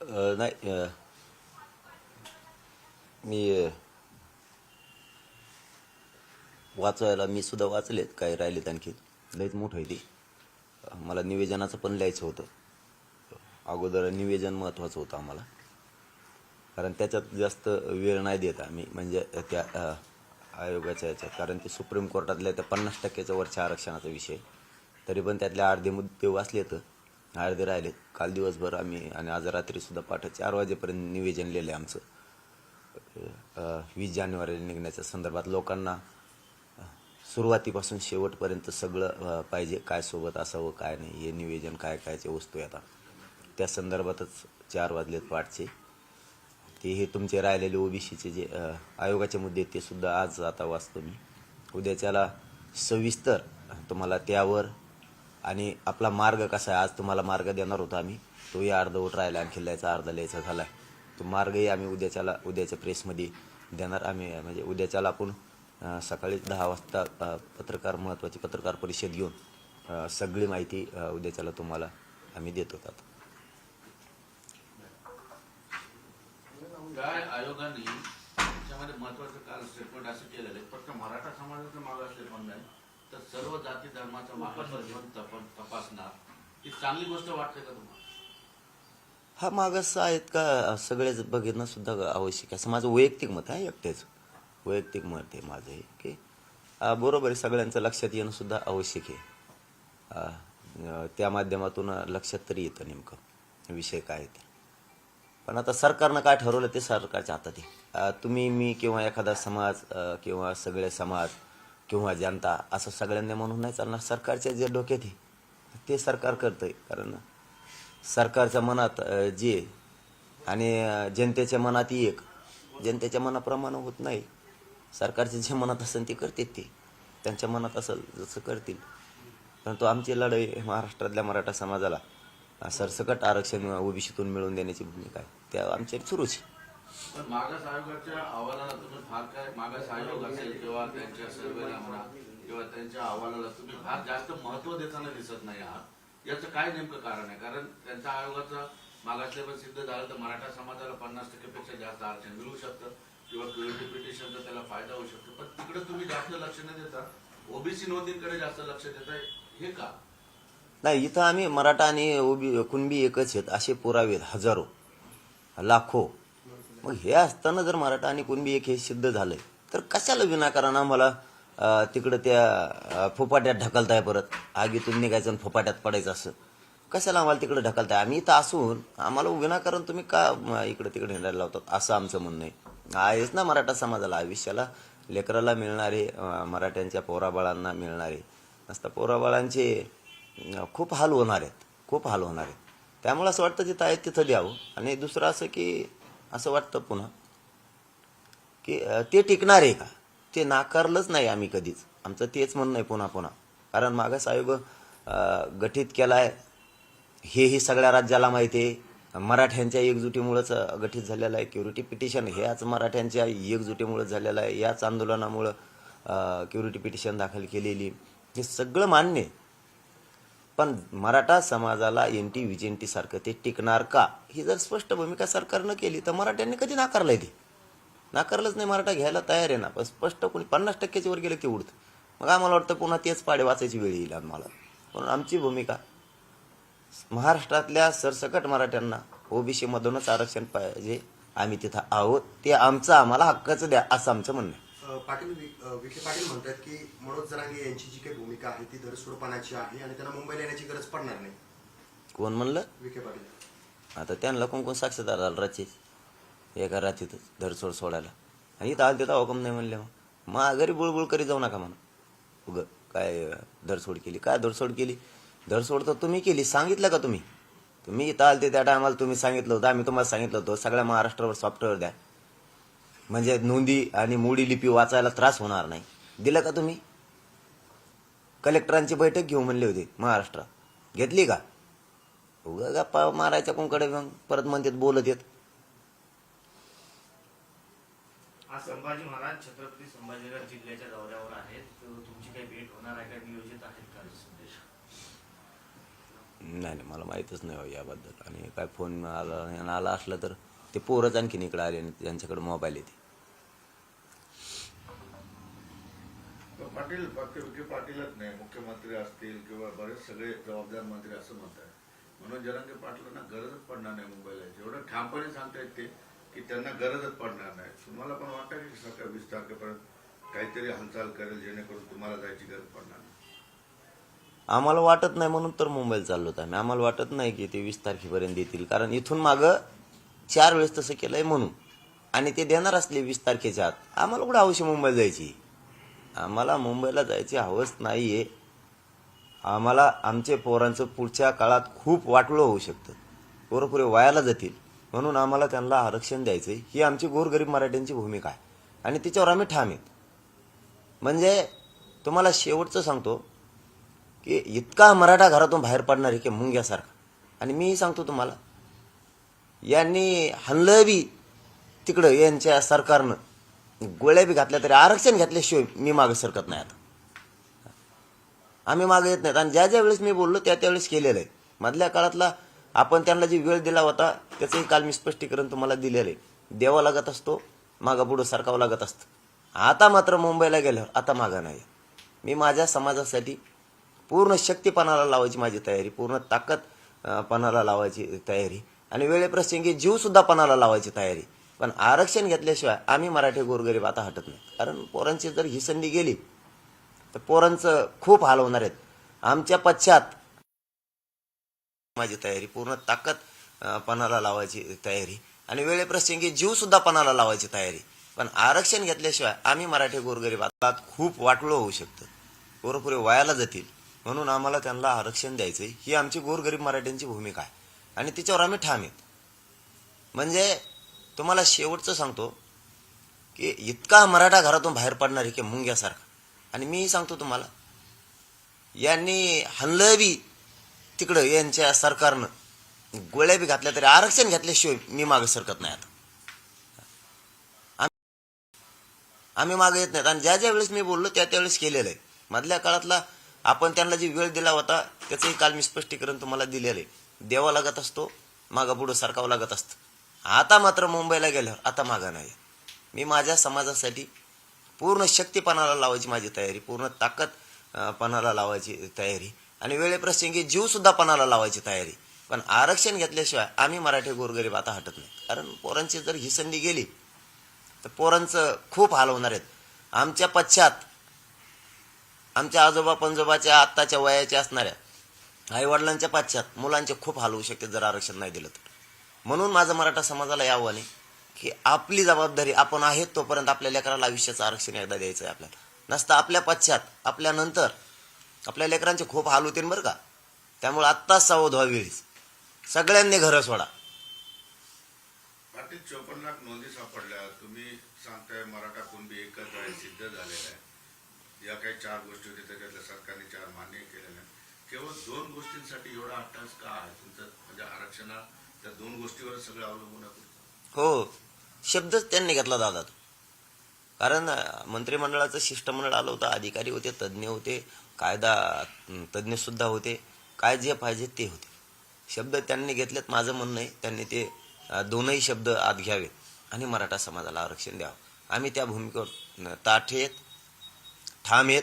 नाही मी वाचायला मी सुद्धा वाचलेत काय राहिलेत आणखी लयच मोठं आहे ते मला निवेदनाचं पण लिहायचं होतं अगोदर निवेदन महत्त्वाचं होतं आम्हाला कारण त्याच्यात जास्त वेळ नाही देत आम्ही म्हणजे त्या आयोगाच्या याच्यात कारण ते सुप्रीम कोर्टातल्या त्या पन्नास टक्क्याच्या वरच्या आरक्षणाचा विषय तरी पण त्यातले अर्धे मुद्दे वाचले तर अर्धे राहिले. काल दिवसभर आम्ही आणि आज रात्रीसुद्धा पाठ चार वाजेपर्यंत निवेदन लिहिलं आहे आमचं वीस जानेवारीला निघण्याच्या संदर्भात लोकांना सुरुवातीपासून शेवटपर्यंत सगळं पाहिजे काय सोबत असावं काय नाही हे निवेदन काय कायचे वस्तू आता. त्या संदर्भातच चार वाजलेत पाठचे. ते हे तुमचे राहिलेले ओबीसीचे जे आयोगाचे मुद्दे आहेत ते सुद्धा आज आता वाचतो मी. उद्याच्याला सविस्तर तुम्हाला त्यावर आणि आपला मार्ग कसा आहे? आज तुम्हाला मार्ग देणार होता आम्ही. तोही अर्धवट राहिला आणखी लिहायचा अर्धा लिहायचा झाला तो मार्गही आम्ही उद्याच्याला उद्याच्या प्रेसमध्ये देणार. आम्ही म्हणजे उद्याच्याला आपण सकाळी दहा वाजता पत्रकार महत्त्वाची पत्रकार परिषद घेऊन सगळी माहिती उद्याच्याला तुम्हाला आम्ही देतो आता काय आयोगाने त्याच्यामध्ये महत्वाचं काल स्टेटमेंट असं केलेलं आहे. फक्त मराठा समाजाचं मागं स्टेटमेंट नाही. तर सर्व जाती धर्माचा पण तप- तपासणार. ही चांगली गोष्ट वाटते का तुम्हाला? हा मागास आहेत का? सगळेच बघणं सुद्धा आवश्यक आहे. असं माझं वैयक्तिक मत आहे एकटेच. वैयक्तिक मत आहे माझं हे की बरोबर आहे सगळ्यांचं लक्षात येणं सुद्धा आवश्यक आहे. त्या माध्यमातून लक्षात तरी येतं नेमकं विषय काय आहे ते. पण आता सरकारनं काय ठरवलं ते सरकारच्या हातात आहे. तुम्ही मी किंवा एखादा समाज किंवा सगळे समाज किंवा जनता असं सगळ्यांनी म्हणून नाही चालणार. सरकारच्या जे डोक्यात आहे ते सरकार करतंय. कारण सरकारच्या मनात जे आणि जनतेच्या मनात एक. जनतेच्या मनाप्रमाणे होत नाही. सरकारचे जे मनात असेल ते करतात ते. त्यांच्या मनात असेल जसं करतील. परंतु आमची लढाई महाराष्ट्रातल्या मराठा समाजाला सरसकट आरक्षण ओबीसीतून मिळवून देण्याची भूमिका आहे. त्या आमच्या सुरूच आहे. पण मागास आयोगाच्या अहवालाला तुम्ही फार काय? मागास आयोग असेल किंवा त्यांच्या सर्वेला म्हणा किंवा त्यांच्या अहवालाला तुम्ही फार जास्त महत्त्व देताना दिसत नाही आहात. याचं काय नेमकं कारण आहे? कारण त्यांच्या आयोगाचा मागासलेपण सिद्ध झालं तर मराठा समाजाला पन्नास टक्केपेक्षा जास्त आरक्षण मिळू शकतं किंवा क्युरिटी पिटिशनचा त्याला फायदा होऊ शकतो. पण तिकडे तुम्ही जास्त लक्ष न देता ओबीसी नोंदींकडे जास्त लक्ष देताय हे का? नाही इथं आम्ही मराठा आणि ओबी कुणबी एकच आहेत. असे पुरावे हजारो लाखो. मग हे असताना जर मराठा आणि कुणबी एक हे सिद्ध झालंय तर कशाला विनाकारण आम्हाला तिकडं त्या फुपाट्यात ढकलताय परत? आगीतून निघायचं आणि फुपाट्यात पडायचं असं. कशाला आम्हाला तिकडे ढकलताय? आम्ही इथं असून आम्हाला विनाकारण तुम्ही का इकडे तिकडे हिंडायला लावतात? असं आमचं म्हणणं आहे. आहेच ना मराठा समाजाला. आयुष्याला लेकराला मिळणारे मराठ्यांच्या पोराबाळांना मिळणारे नसता पोराबाळांचे खूप हाल होणार आहेत. खूप हाल होणार आहेत. त्यामुळे असं वाटतं तिथं आहेत तिथं द्यावं आणि दुसरं असं की असं वाटतं पुन्हा. की ते टिकणार आहे का? ते नाकारलंच नाही आम्ही कधीच. आमचं तेच म्हणणं आहे पुन्हा पुन्हा. कारण मागास आयोग गठीत केला आहे हेही सगळ्या राज्याला माहिती आहे. मराठ्यांच्या एकजुटीमुळंच गठीत झालेलं आहे. क्युरिटी पिटिशन हे आज मराठ्यांच्या एकजुटीमुळं झालेलं आहे. याच आंदोलनामुळं क्युरिटी पिटिशन दाखल केलेली. हे सगळं मान्य आहे. पण मराठा समाजाला एन टी विजेंटी सारखं ते टिकणार का? ही जर स्पष्ट भूमिका सरकारनं केली तर मराठ्यांनी कधी नाकारलंय ते? नाकारलंच नाही मराठा घ्यायला तयार आहे ना. पण स्पष्ट कोणी पन्नास टक्क्याच्या वर गेलं की उडतं. मग आम्हाला वाटतं पुन्हा तेच पाडे वाचायची वेळ येईल आम्हाला. म्हणून आमची भूमिका महाराष्ट्रातल्या सरसकट मराठ्यांना ओबीसी मधूनच आरक्षण पाहिजे. आम्ही तिथं आहोत. ते आमचं आम्हाला हक्काचं द्या असं आमचं म्हणणं आहे. पाटील विखे पाटील म्हणतात की मनोज जरांगे यांची जी काही भूमिका आहे ती धरसोडपणाची आहे आणि त्यांना मुंबईला येण्याची गरज पडणार नाही. कोण म्हणलं? विखे पाटील. आता त्यांना कोण कोण साक्षीदार झालं रात्रीच एका रात्रीतच धरसोड सोडायला. आणि इथं आलं तिथं हुकम नाही म्हणले मग? मग घरी बुळबुळ करी जाऊ नका म्हणा उग काय धरसोड केली? काय धरसोड केली? धरसोड तर तुम्ही केली. सांगितलं का तुम्ही? तुम्ही इथं आलते त्या टायमाला तुम्ही सांगितलं होतं आम्ही तुम्हाला सांगितलं होतं सगळ्या महाराष्ट्रावर सॉफ्टवेअर द्या. म्हणजे नोंदी आणि मोडी लिपी वाचायला त्रास होणार नाही. दिलं का तुम्ही? कलेक्टरांची बैठक घेऊ म्हणले होते महाराष्ट्रात घेतली का? उगा गप्पा मारायच्या कोणकडे मग? परत म्हणतात बोलत येत. आज संभाजी महाराज छत्रपती संभाजीनगर जिल्ह्याच्या दौऱ्यावर आहेत. तुमची काही भेट होणार आहे का? नियोजित आहेत का संदेश? नाही नाही मला माहीतच नाही हो याबद्दल. आणि काय फोन आला आला असला तर ते पोरच आणखीन इकडे आले आणि त्यांच्याकडे मोबाईल येते. पाटील पाटीलच नाही. मुख्यमंत्री असतील किंवा बरेच सगळे जबाबदार मंत्री असं म्हणतात म्हणून जरांगे पाटलांना गरजच पडणार नाही मुंबईला. एवढं ठामपणे सांगतायत ते की त्यांना गरजच पडणार नाही. तुम्हाला पण वाटतं की सकाळ वीस तारखेपर्यंत काहीतरी हालचाल करेल जेणेकरून तुम्हाला जायची गरज पडणार नाही? आम्हाला वाटत नाही म्हणून तर मुंबईला चाललो होतो आम्ही. आम्हाला वाटत नाही की ते वीस तारखेपर्यंत येतील. कारण इथून मागं चार वेळेस तसं केलंय म्हणून. आणि ते देणार असले वीस तारखेच्या आत. आम्हाला कुठं हवशी मुंबईला जायची? आम्हाला मुंबईला जायची हवस नाही आहे आम्हाला आमचे पोरांचं पुढच्या काळात खूप वाटलं होऊ शकतं. पोरं पुरे वायाला जातील. म्हणून आम्हाला त्यांना आरक्षण द्यायचं आहे ही आमची गोरगरीब मराठ्यांची भूमिका आहे. आणि तिच्यावर आम्ही ठाम आहेत. म्हणजे तुम्हाला शेवटचं सांगतो की इतका मराठा घरातून बाहेर पडणार आहे की मुंग्यासारखा. आणि मीही सांगतो तुम्हाला यांनी हल्लं बी तिकडं यांच्या सरकारनं. गोळ्या बी घातल्या तरी आरक्षण घेतल्याशिवाय मी मागं सरकत नाही आता. आम्ही मागे येत नाहीत. आणि ज्या ज्या वेळेस मी बोललो त्या त्यावेळेस केलेलं आहे. मधल्या काळातला आपण त्यांना जी वेळ दिला होता त्याचंही काल मी स्पष्टीकरण तुम्हाला दिलेलं आहे. द्यावा लागत असतो मागा पुढं सरकावं लागत असतं. आता मात्र मुंबईला गेल्यावर आता मागं नाही. मी माझ्या समाजासाठी पूर्ण शक्तीपणाला लावायची माझी तयारी पूर्ण ताकदपणाला लावायची तयारी. आणि वेळेप्रसंगी जीव सुद्धा पणाला लावायची तयारी. पण आरक्षण घेतल्याशिवाय आम्ही मराठी गोरगरीब आता हटत नाही. कारण पोरांची जर ही संधी गेली तर पोरांचं खूप हाल होणार आहेत. आमच्या पश्चात माझी तयारी पूर्ण ताकद पणाला लावायची तयारी. आणि वेळेप्रसंगी जीव सुद्धा पणाला लावायची तयारी. पण आरक्षण घेतल्याशिवाय आम्ही मराठी गोरगरीब आता खूप वाटलं होऊ शकतं. पोरं वायाला जातील. म्हणून आम्हाला त्यांना आरक्षण द्यायचं ही आमची गोरगरीब मराठ्यांची भूमिका आहे. आणि तिच्यावर आम्ही ठाम म्हणजे तुम्हाला शेवटचं सांगतो की इतका मराठा घरातून बाहेर पडणार आहे की मुंग्यासारखा. आणि मीही सांगतो तुम्हाला यांनी हल्लं बी तिकडं यांच्या सरकारनं गोळ्या बी घातल्या तरी आरक्षण घेतल्याशिवाय मी मागं सरकत नाही आता. आम्ही- आम्ही मागे येत नाहीत. आणि ज्या ज्या वेळेस मी बोललो त्या त्यावेळेस केलेलं आहे. मधल्या काळातला आपण त्यांना जी वेळ दिला होता त्याचंही काल मी स्पष्टीकरण तुम्हाला दिलेलं आहे. देवा लागत असतो मागं पुढं सरकावं लागत असतं. आता मात्र मुंबईला गेल्यावर आता मागा नाही. मी माझ्या समाजासाठी पूर्ण शक्तीपणाला लावायची माझी तयारी पूर्ण ताकद पणाला लावायची तयारी आणि वेळेप्रसंगी जीवसुद्धा पणाला लावायची तयारी. पण आरक्षण घेतल्याशिवाय आम्ही मराठी गोरगरीब आता हटत नाही. कारण पोरांची जर ही संधी गेली तर पोरांचं खूप हाल होणार आहेत. आमच्या पश्चात आमच्या आजोबा पंजोबाच्या आत्ताच्या वयाच्या असणाऱ्या आई वडिलांच्या पाश्चात मुलांचे खूप हाल होऊ शकते जर आरक्षण नाही दिलं तर. म्हणून माझं मराठा समाजाला यावं आव्हान आहे की आपली जबाबदारी आपण आहेत तोपर्यंत आपल्या लेकराला आयुष्याचं आरक्षण एकदा द्यायचं आहे आपल्याला. नसतं आपल्या पश्चात आपल्या नंतर. आपल्या लेकरांचे खूप हाल होतील बरं का. त्यामुळे आत्ताच सावध व्हावीच सगळ्यांनी घरं सोडा. चोपन्न लाख नोंदी सापडल्या. तुम्ही सांगताय मराठा कुणबी एकत्र सिद्ध झालेलं आहे. या काही चार गोष्टी होत्या त्याच्यातल्या सरकारने चार मान्य केलेल्या आहेत केवळ दोन गोष्टींसाठी एवढा अट्टास का आहे? तुमचं म्हणजे आरक्षणा त्या दोन गोष्टीवर सगळं अवलंबून हो. शब्दच त्यांनी घेतला दादा कारण मंत्रिमंडळाचं शिष्टमंडळ आलं होतं अधिकारी होते तज्ज्ञ होते कायदा तज्ज्ञसुद्धा तज्ज्ञ सुद्धा होते. काय जे पाहिजे ते होते. शब्द त्यांनी घेतलेत माझं म्हणणं आहे त्यांनी ते दोनही शब्द आत घ्यावे आणि मराठा समाजाला आरक्षण द्यावं. आम्ही त्या भूमिकेवर ताठ येत ठाम येत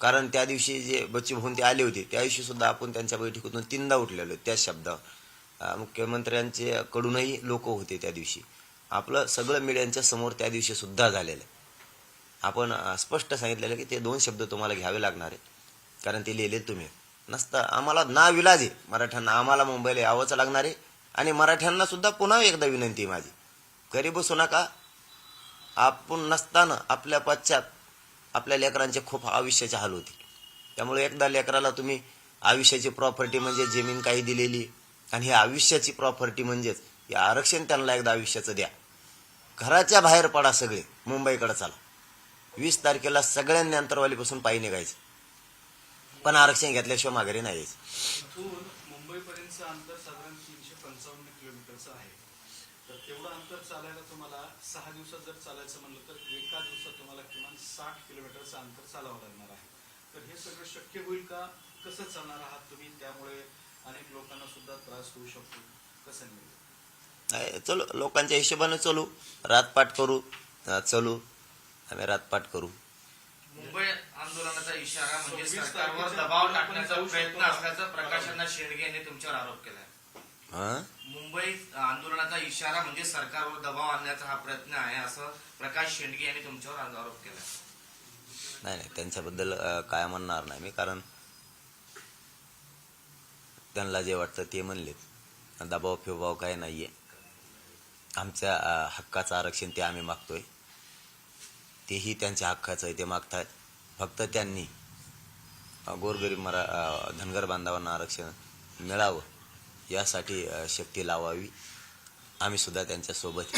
कारण त्या दिवशी जे बच्ची ते आले होते त्या दिवशी सुद्धा आपण त्यांच्या बैठकीतून तीनदा उठलेलो त्याच शब्दावर मुख्यमंत्र्यांचे कडूनही लोक होते त्या दिवशी. आपलं सगळं मीडियांच्या समोर त्या दिवशी सुद्धा झालेलं आहे. आपण स्पष्ट सांगितलेलं की ते दोन शब्द तुम्हाला घ्यावे लागणार आहे कारण ते लिहिले तुम्ही. नसतं आम्हाला ना विलाज आहे. मराठ्यांना आम्हाला मुंबईला यावंच लागणार आहे. आणि मराठ्यांना सुद्धा पुन्हा एकदा विनंती आहे माझी. घरी बसू नका. आपण नसताना आपल्या पश्चात आपल्या लेकरांचे खूप आयुष्याचे हाल होतील. त्यामुळे एकदा लेकराला तुम्ही आयुष्याची प्रॉपर्टी म्हणजे जमीन काही दिलेली आणि ही आयुष्याची प्रॉपर्टी म्हणजेच हे आरक्षण त्यांना एकदा आयुष्याचं द्या. घराच्या बाहेर पडा सगळे मुंबईकडे चला. वीस तारखेला सगळ्यांनी अंतरवालीपासून पायी निघायचं. पण आरक्षण घेतल्याशिवाय माघारी नाही यायचं. मुंबईपर्यंत अंतर साधारण तीनशे पंचावन्न किलोमीटरचं आहे. तर तेवढं अंतर चालायला तुम्हाला सहा दिवसात जर चालायचं म्हणलं तर एका दिवसात तुम्हाला किमान साठ किलोमीटरचं अंतर चालावं लागणार आहे. तर हे सगळं शक्य होईल का? कसं चालणार आहात तुम्ही? त्यामुळे अनेक लोकांना सुद्धा त्रास होऊ शकतो. कसं नाही आहे, चलो लोकांच्या हिशोबाने चलू. रातपाट करू. चलू. आम्ही रातपाट करू. मुंबई आंदोलनाचा इशारा म्हणजे सरकारवर दबाव टाकण्याचा प्रयत्न? असल्याचा प्रकाशांना शेडगे यांनी तुमच्यावर आरोप केलाय. हं? मुंबई आंदोलनाचा इशारा म्हणजे सरकारवर दबाव आणण्याचा हा प्रयत्न आहे असं प्रकाश शेंडगे यांनी तुमच्यावर आरोप केलाय. नाही नाही त्यांच्याबद्दल काय म्हणणार नाही मी कारण त्यांना जे वाटतं ते म्हणलेत. दबाव फिबाव काय नाहीये. आमच्या हक्काचं आरक्षण ते आम्ही मागतोय. तेही त्यांच्या हक्काचं आहे ते मागतायत. फक्त त्यांनी गोरगरीब मरा धनगर बांधवांना आरक्षण मिळावं. यासाठी शक्ती लावावी. आम्ही सुद्धा त्यांच्यासोबत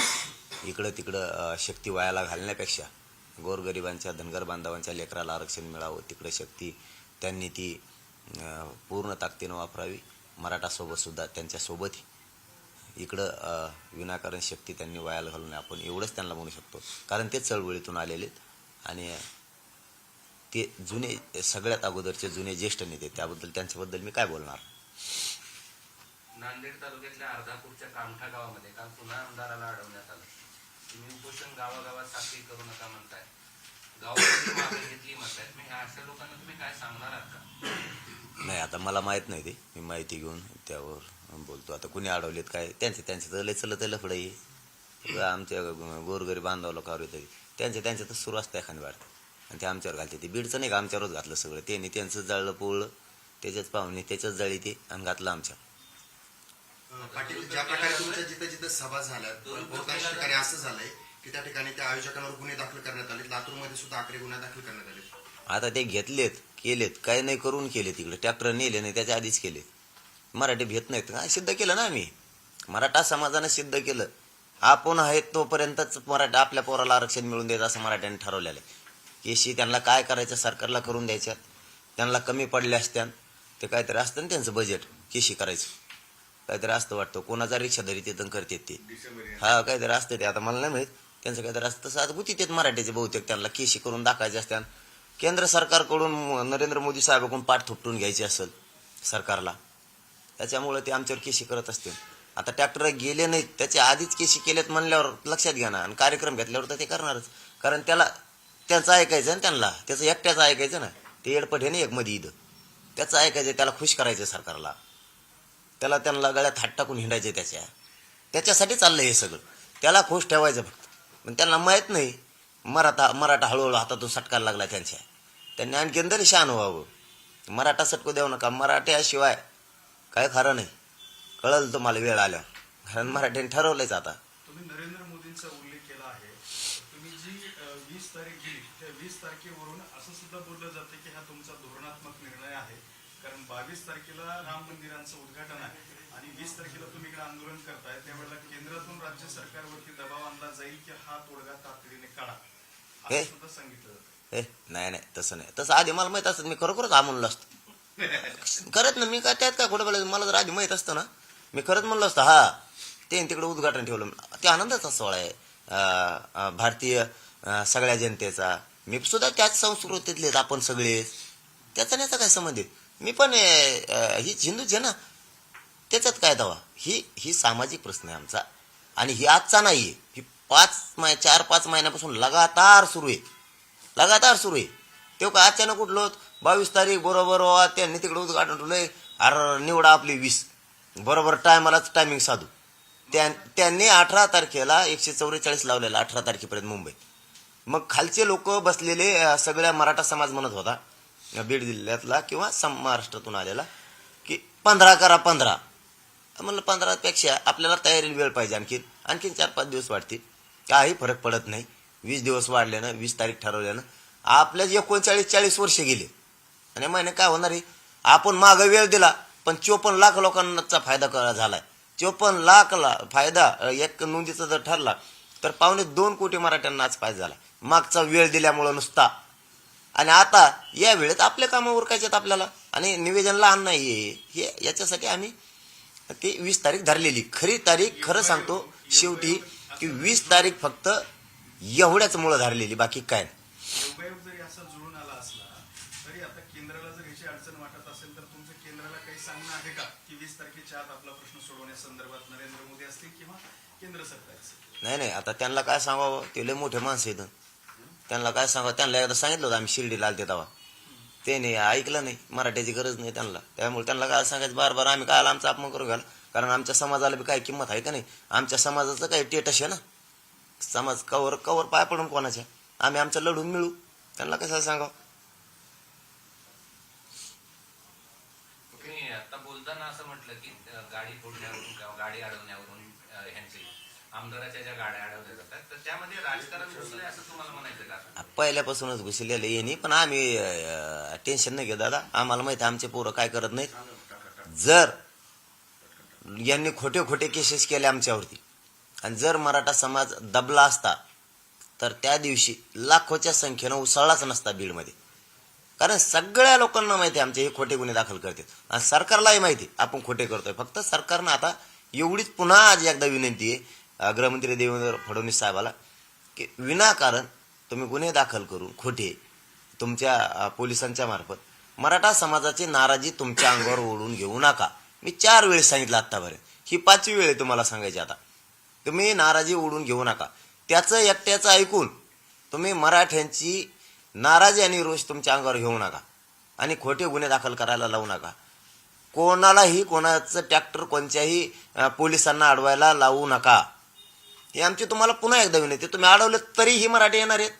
इकडं तिकडं शक्ती वायाला घालण्यापेक्षा गोरगरिबांच्या धनगर बांधवांच्या लेकराला आरक्षण मिळावं तिकडे शक्ती त्यांनी ती पूर्ण ताकदीनं वापरावी. मराठासोबतसुद्धा त्यांच्यासोबत इकडं विनाकारण शक्ती त्यांनी वायाला घालून आपण एवढंच त्यांना म्हणू शकतो. कारण ते चळवळीतून आलेले आहेत आणि ते जुने सगळ्यात अगोदरचे जुने ज्येष्ठ नेते त्याबद्दल त्यांच्याबद्दल मी काय बोलणार? नांदेड तालुक्यातल्या अर्धापूरच्या कामठा गावामध्ये काल पुन्हा आमदाराला अडवण्यात आलं. तुम्ही उपोषण गावागावात साखळी करू नका म्हणताय. गावामध्ये मागणी घेतली म्हणताय. मग ह्या अशा लोकांना तुम्ही काय सांगणार आहात का? नाही आता मला माहीत नाही ते. मी माहिती घेऊन त्यावर बोलतो. आता कुणी अडवलेत काय? त्यांचे त्यांचे तर लय चलत लफडं आहे. आमच्या गोरगरी बांधव लोकांवर येतं. त्यांचे त्यांचे तर सुरू असतं एखादी वाढतं. आणि ते आमच्यावर घालते. ते बीडचं नाही का? आमच्यावरच घातलं सगळं. त्यांनी त्यांचं जळलं पोळलं. त्याच्याच पाहुणे त्याच्याच जळी ते आणि घातलं आमच्या. पाटील ज्या प्रकारे तुमच्या जिथं जिथं सभा झाल्या बहुतांश ठिकाणी असं झालंय की त्या ठिकाणी त्या आयोजकांवर गुन्हे दाखल करण्यात आले लातूरमध्ये सुद्धा आकडे गुन्हे दाखल करण्यात आले आता ते घेतलेत केलेत. काही नाही करून केले तिकडे ट्रॅक्टर नेले नाही त्याच्या आधीच केले मराठी भेट नाहीत. का सिद्ध केलं ना आम्ही. मराठा समाजानं सिद्ध केलं. आपण आहेत तोपर्यंतच मराठा आपल्या पोराला आरक्षण मिळून द्यायचं असं मराठ्यांनी ठरवलेलं आहे. केशी त्यांना काय करायचं सरकारला करून द्यायच्यात? त्यांना कमी पडले असत्या ते काहीतरी असतं ना त्यांचं बजेट केशी करायचं? काहीतरी असतं वाटतं. कोणाचा रिक्षादारी तिथं करतात ते हा काहीतरी असतं ते. आता मला नाही माहीत. त्यांचं काहीतरी असतं. तसं आता गुती तेच मराठीचे बहुतेक त्यांना. केशी करून दाखवायचे असत्या केंद्र सरकारकडून नरेंद्र मोदी साहेबाकडून पाठ थोपटून घ्यायची असेल सरकारला. त्याच्यामुळे ते आमच्यावर केशी करत असतील. आता ट्रॅक्टर गेले नाहीत. त्याच्या आधीच केशी केलेत म्हणल्यावर लक्षात घ्या ना. आणि कार्यक्रम घेतल्यावर तर ते करणारच. कारण त्याला त्याचं ऐकायचं ना त्यांना. त्याचं एकट्याचं ऐकायचं ना. ते एडपट आहे ना एक मध्ये इथं. त्याचं ऐकायचं त्याला खुश करायचं सरकारला. त्याला त्यांना गळ्यात हात टाकून हिंडायचे त्याच्या. त्याच्यासाठी चाललं हे सगळं. त्याला खुश ठेवायचं फक्त. पण त्यांना माहीत नाही. मराठा मराठा हळूहळू हातातून सटकायला लागला त्यांच्या. त्यांनी आणखीन तरी शान व्हावं. मराठा सटकू देऊ नका. मराठ्याशिवाय काय खरं नाही. कळलं तुम्हाला वेळ आल्यावर. कारण मराठ्यांनी ठरवलंच आता तुम्ही नरेंद्र मोदींचा उल्लेख केला आहे तुम्ही जी वीस तारीख दिली त्या वीस तारखेवरून असं सुद्धा बोललं जातं की हा तुमचा धोरणात्मक निर्णय आहे कारण बावीस तारखेला राम मंदिरांचं उद्घाटन आहे. आणि वीस तारखेला तुम्ही इकडे आंदोलन करताय त्यावेळेला केंद्रातून राज्य सरकारवरती दबाव आणला जाईल की हा तोडगा तातडीने काढा. हे? असं सुद्धा सांगितलं ए नाही नाही तसं नाही. तसं आधी मला माहीत असतं मी खरोखरच हा म्हणलो असतो. खरंच ना मी काय त्यात काय खोटं बोलायचं? मला जर आधी माहीत असतं ना मी खरंच म्हणलो असतं हा ते तिकडे उद्घाटन ठेवलं ते आनंदाचा सोहळा आहे. भारतीय सगळ्या जनतेचा. मी सुद्धा त्याच संस्कृतीतले आपण सगळेच त्याचा त्याचा काय संबंध आहे? मी पण ही हिंदूच आहे ना त्याच्यात काय दवा? ही ही सामाजिक प्रश्न आहे आमचा. आणि ही आजचा नाही आहे. ही पाच माय चार पाच महिन्यापासून लगातार सुरू आहे. लगातार सुरू आहे. तेव्हा का अचानक उठलो बावीस तारीख बरोबर वा त्यांनी तिकडे उद्घाटन ठेवलंय. अर निवडा आपली वीस. बरोबर टायमालाच टायमिंग साधू. त्या त्यांनी अठरा तारखेला एकशे चौवेचाळीस लावलेला अठरा तारखेपर्यंत मुंबई. मग खालचे लोक बसलेले सगळ्या मराठा समाज म्हणत होता. या बीड जिल्ह्यातला किंवा सम महाराष्ट्रातून आलेला की पंधरा करा पंधरा. म्हणलं पंधरापेक्षा आपल्याला तयारीला वेळ पाहिजे आणखीन. आणखीन चार पाच दिवस वाढतील. काही फरक पडत नाही. वीस दिवस वाढल्यानं वीस तारीख ठरवल्यानं आपल्या एकोणचाळीस चाळीस वर्ष गेले. आणि महिने काय होणार आहे? आपण मागं वेळ दिला पण चोपन्न लाख लोकांचा फायदा क- झालाय. चोपन्न लाखला फायदा एक नोंदीचा जर ठरला तर पावणे दोन कोटी मराठ्यांना आज फायदा झाला मागचा वेळ दिल्यामुळं नुसता आणि आता या वेळेत आपल्या कामं उरकायचे आपल्याला. आणि निवेदन लहान नाही हे याच्यासाठी आम्ही ते वीस तारीख धरलेली. खरी तारीख खरं सांगतो शेवटी की वीस तारीख फक्त एवढ्याच मुळे धरलेली बाकी काय नाही नाही आता त्यांना काय सांगावं? ते लय मोठे माणसं आहेत. त्यांना काय सांगा त्यांना एकदा सांगितलं होतं आम्ही शिर्डीला आलते तेव्हा. ते नाही ऐकलं नाही मराठ्याची गरज नाही त्यांना. त्यामुळे त्यांना काय सांगायचं बार बार आम्ही काय आमचा अपमान करू घाल कारण आमच्या समाजाला बी काय किंमत आहे का नाही? आमच्या समाजाचं काही टेटस आहे ना? समाज कवर कवर पाय पडून कोणाच्या? आम्ही आमचं लढून मिळू. त्यांना कसं सांगावं? आता बोलताना असं म्हटलं की गाडी फोडण्यावरून किंवा गाडी अडवण्यावरून ह्यांचे आमदाराच्या ज्या गाड्या अडवल्या जातात तर त्यामध्ये राजकारण घुसलंय असं तुम्हाला म्हणायचं पहिल्यापासूनच घुसलेलं यांनी. पण आम्ही टेन्शन नाही घेत दादा. आम्हाला माहिती आहे आमचे पोरं काय करत नाहीत. जर यांनी खोटे खोटे केसेस केले आमच्यावरती आणि जर मराठा समाज दबला असता तर त्या दिवशी लाखोच्या संख्येनं उसळलाच नसता बीडमध्ये. कारण सगळ्या लोकांना माहिती आहे आमचे हे खोटे गुन्हे दाखल करते आणि सरकारलाही माहिती आहे आपण खोटे करतोय. फक्त सरकारनं आता एवढीच पुन्हा आज एकदा विनंती आहे गृहमंत्री देवेंद्र फडणवीस साहेबाला की विनाकारण तुम्ही गुन्हे दाखल करून खोटे तुमच्या पोलिसांच्या मार्फत मराठा समाजाची नाराजी तुमच्या अंगावर ओढून घेऊ नका. मी चार वेळेस सांगितलं आत्तापर्यंत. ही पाचवी वेळ आहे तुम्हाला सांगायची आता. तुम्ही नाराजी ओढून घेऊ नका. त्याचं एकट्याचं ऐकून तुम्ही मराठ्यांची नाराजी आणि रोष तुमच्या अंगावर घेऊ नका आणि खोटे गुन्हे दाखल करायला लावू नका. कोणालाही कोणाचं ट्रॅक्टर कोणत्याही पोलिसांना अडवायला लावू नका. ही आमची तुम्हाला पुन्हा एकदा विनंती. तुम्ही अडवलं तरीही मराठी येणार आहेत.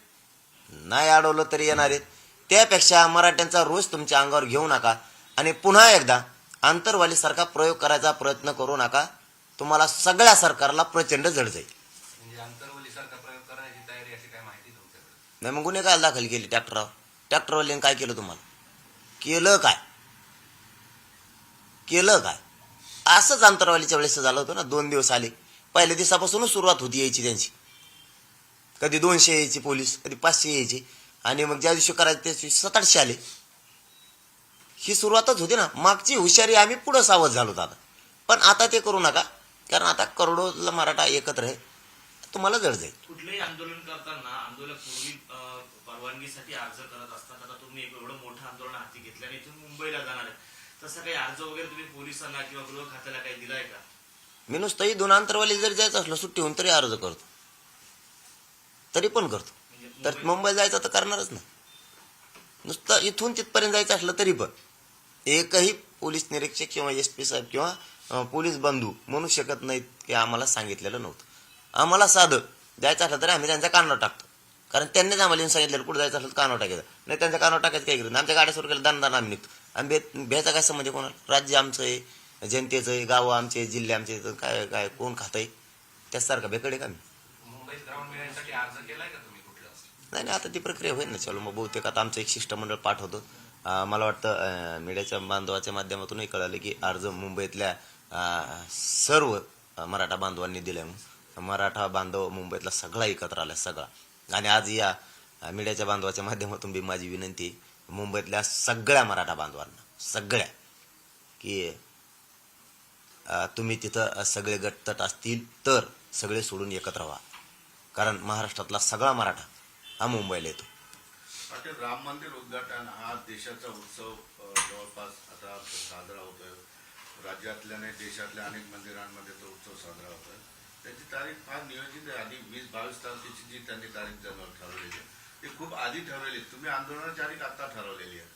नाही अडवलं तरी येणार आहेत. त्यापेक्षा मराठ्यांचा रोष तुमच्या अंगावर घेऊ नका आणि पुन्हा एकदा आंतरवालीसारखा प्रयोग करायचा प्रयत्न करू नका. तुम्हाला सगळ्या सरकारला प्रचंड जड जाईल. म्हणजे नाही मग गुन्हे काय दाखल केले ट्रॅक्टरवर. ट्रॅक्टरवाल्याने काय केलं तुम्हाला? केलं काय? केलं काय? असंच अंतरवालीच्या वेळेस झालं होतं ना. दोन दिवस आले. पहिल्या दिवसापासूनच सुरुवात होती यायची त्यांची. कधी दोनशे यायचे पोलीस कधी पाचशे यायचे. आणि मग ज्या दिवशी करायचे त्या दिवशी सात आठशे आले. ही सुरुवातच होती ना. मागची हुशारी आम्ही पुढं सावध झालो दादा. पण आता ते करू नका. कारण आता करोडोला मराठा एकत्र आहे. तुम्हाला जड जाईल. कुठलंही आंदोलन करताना आंदोलक पूर्वी परवानगीसाठी अर्ज करत असतात आता तुम्ही एवढं मोठं आंदोलन हाती घेतलं आणि तुम्ही मुंबईला जाणार आहे. तसा काही अर्ज वगैरे तुम्ही पोलिसांना किंवा गृह खात्याला काही दिलाय का? मी नुसतंही दोन अंतरवाली जरी जायचं असलं सुट्टी होऊन तरी अर्ज करतो. तरी पण करतो. तर मुंबई जायचं तर करणारच ना नुसतं इथून तिथपर्यंत जायचं असलं तरी पण एकही पोलीस निरीक्षक किंवा एस पी साहेब किंवा पोलीस बंधू म्हणू शकत नाहीत की आम्हाला सांगितलेलं नव्हतं. आम्हाला साधं जायचं असलं तरी आम्ही त्यांचा कानावर टाकतो. कारण त्यांनीच आम्हाला येऊन सांगितलेलं कुठं जायचं असलं तर कानावर टाकायचं नाही त्यांचा कानावर टाकायचं काय करत आमच्या गाड्या सुरू केलं दान आम्ही निघतो. आम्ही भे भ्याचा काय संबंध कोणाला? राज्य आमचं आहे. जनतेचं आहे गावं आमचे जिल्हे आमचे काय काय कोण खातंय? त्याचसारखं भेकडे का मी? नाही नाही आता ती प्रक्रिया होईल ना चलो मग बहुतेक आता आमचं एक शिष्टमंडळ पाठवतो मला वाटतं मीडियाच्या बांधवाच्या माध्यमातूनही कळालं की अर्ज मुंबईतल्या सर्व मराठा बांधवांनी दिले म्हणून. मराठा बांधव मुंबईतला सगळा एकत्र आला सगळा. आणि आज या मीडियाच्या बांधवाच्या माध्यमातून बी माझी विनंती आहे, मुंबईतल्या सगळ्या मराठा बांधवांना सगळ्या की तुम्ही तिथं सगळे गटतट असतील तर सगळे सोडून एकत्र व्हा. कारण महाराष्ट्रातला सगळा मराठा हा मुंबईला येतो. राम मंदिर उद्घाटन हा देशाचा उत्सव जवळपास आता साजरा होतोय. राज्यातल्या नाही देशातल्या अनेक मंदिरांमध्ये तो उत्सव साजरा होतोय. त्याची तारीख फार नियोजित आहे. आधी वीस बावीस तारखेची जी त्यांनी तारीख जर ठरवलेली आहे ती खूप आधी ठरवलेली आहे. तुम्ही आंदोलनाची तारीख आता ठरवलेली आहे.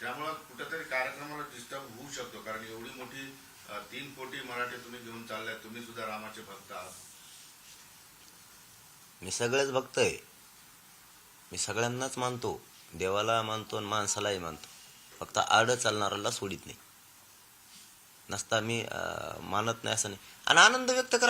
त्यामुळं कुठेतरी कार्यक्रमाला डिस्टर्ब होऊ शकतो कारण एवढी मोठी तीन कोटी मराठी तुम्ही घेऊन चाललाय तुम्ही सुद्धा रामाचे भक्त आहात. मी सगळेच भक्त आहे. मी सगळ्यांनाच मानतो. देवाला मानतो आणि माणसालाही मानतो. फक्त आड चालणाऱ्याला सोडित नाही. नसता मी अं, मानत नाही असं नाही. आणि आनंद व्यक्त करा